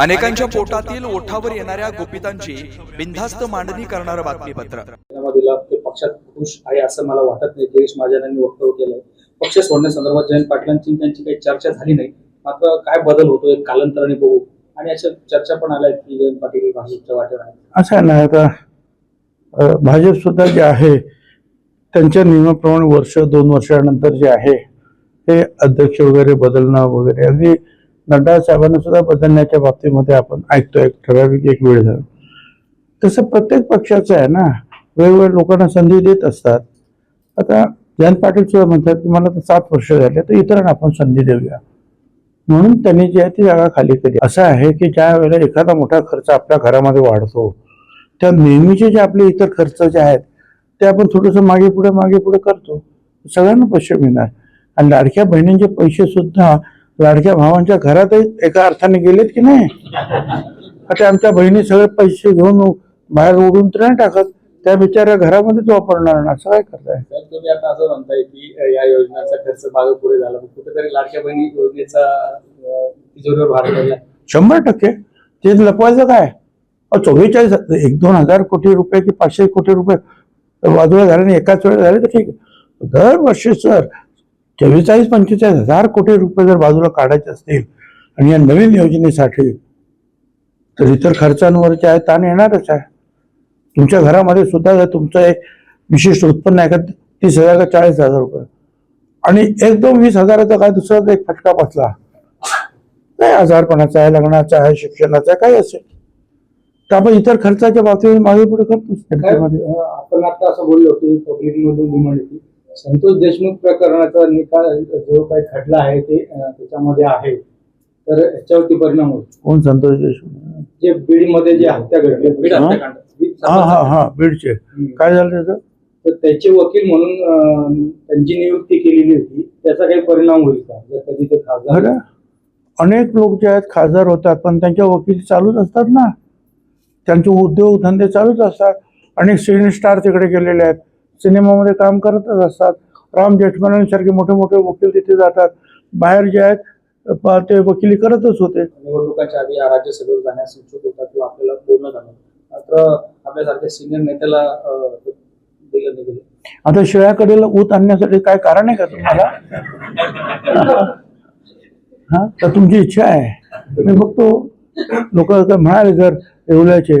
अनेकांच्या पोटातील ओठावर येणाऱ्या गुपितांची बिनधास्त मांडणी करणारं बातमीपत्र. ते पक्षात खुश आहे असं मला वाटत नाही. गिरीश महाजन यांनी वक्तव्य केलंय. पक्ष सोडण्यासंदर्भात जयंत पाटलांची त्यांची काही चर्चा झाली नाही. मात्र काय बदल होतोय कालांतराने बघू. आणि अशा चर्चा पण आल्या की जयंत पाटील हे भाजपच्या वाटेवर आहेत. असं आहे ना आता भाजप सुद्धा जे आहे त्यांच्या नियमाप्रमाणे वर्ष दोन वर्षानंतर जे आहे हे अध्यक्ष वगैरे बदलणं वगैरे अगदी नड्डा साहेबांना सुद्धा बदलण्याच्या बाबतीमध्ये आपण ऐकतोय ठराविक एक वेळ झाला. तसं प्रत्येक पक्षाचं आहे ना वेगवेगळ्या लोकांना संधी देत असतात. आता जयंत पाटील सुद्धा म्हणतात की मला तर सात वर्ष झाले तर इतरांना आपण संधी देऊया. म्हणून त्यांनी जी आहे ती जागा खाली केली. असं आहे की ज्या वेळेला एखादा मोठा खर्च आपल्या घरामध्ये वाढतो त्या नेहमीचे जे आपले इतर खर्च जे आहेत ते आपण थोडंसं मागे पुढे मागे पुढे करतो. सगळ्यांना पैसे मिळणार. आणि लाडक्या बहिणींचे पैसे सुद्धा लाडक्या भावांच्या घरातही एका अर्थाने गेलेत की नाही? आता आमच्या बहिणी सगळे पैसे घेऊन बाहेर उडून तर नाही टाकत. त्या बिचाऱ्या घरामध्येच वापरणार ना. असं काय करताय? तर तुम्ही आता असं म्हणताय की या योजनेचा खर्च मागे पुढे झाला. पण कुठेतरी लाडक्या बहिणी योजनेचा अं, तिजोरीवर भार पडला. शंभर टक्के. ते लपवायचं काय? अहो, चव्वेचाळीस एक दोन हजार कोटी रुपये की पाचशे कोटी रुपये बाजूला झाले आणि एकाच वेळेला झाले तर ठीक. आहे दरवर्षी सर चव्वेचाळीस पंचेचाळीस हजार कोटी रुपये जर बाजूला काढायचे असतील आणि या नवीन योजनेसाठी तर इतर खर्चांवरचे आहे ताण येणारच आहे. तुमच्या घरामध्ये सुद्धा जर तुमचं एक विशिष्ट उत्पन्न आहे का तीस हजार का चाळीस हजार रुपये. आणि एकदम वीस हजाराचा काय दुसरा एक फटका बसला. नाही आजारपणाचा आहे लग्नाचा आहे शिक्षणाचा आहे काही असेल. तर आपण इतर खर्चाच्या बाबतीत मागे पुढे करतोच. आपण आता असं बोललो की पब्लिक मधून डिमांड संतोष देशमुख प्रकरणाचा निकाल जो काही खटला आहे ते त्याच्यामध्ये आहे. तर याच्यावरती परिणाम होईल कोण संतोष देशमुख? जे बीडमध्ये जे हत्या घडली बीड हा? हत्याकांड. बीड हा हा. हा बीडचे. काय झालं त्याचं? तर त्याचे वकील म्हणून त्यांची नियुक्ती केलेली होती. त्याचा काही परिणाम होईल का? जर कधी ते खासदार अनेक लोक जे आहेत खासदार होतात पण त्यांच्या वकील चालूच असतात ना. त्यांचे उद्योग धंदे चालूच असतात. अनेक सिने स्टार तिकडे गेलेले आहेत. सिनेमामध्ये काम करतच असतात. राम जेठमलांसारखे मोठे मोठे वकील तिथे जातात. बाहेर जे आहेत ते वकिली करतच होते. निवडणुकांच्या आधी या राज्यसभेवर जाण्यास इच्छुक होता किंवा आपल्याला बोलणं झालं मात्र आपल्यासारख्या सिनियर नेत्याला दिलं नाही गेलं. आता शिळ्याकडेला ऊत आणण्यासाठी काय कारण आहे का तुम्हाला? हा? तर तुमची इच्छा आहे. मी बघतो. लोक म्हणाले जर येवल्याचे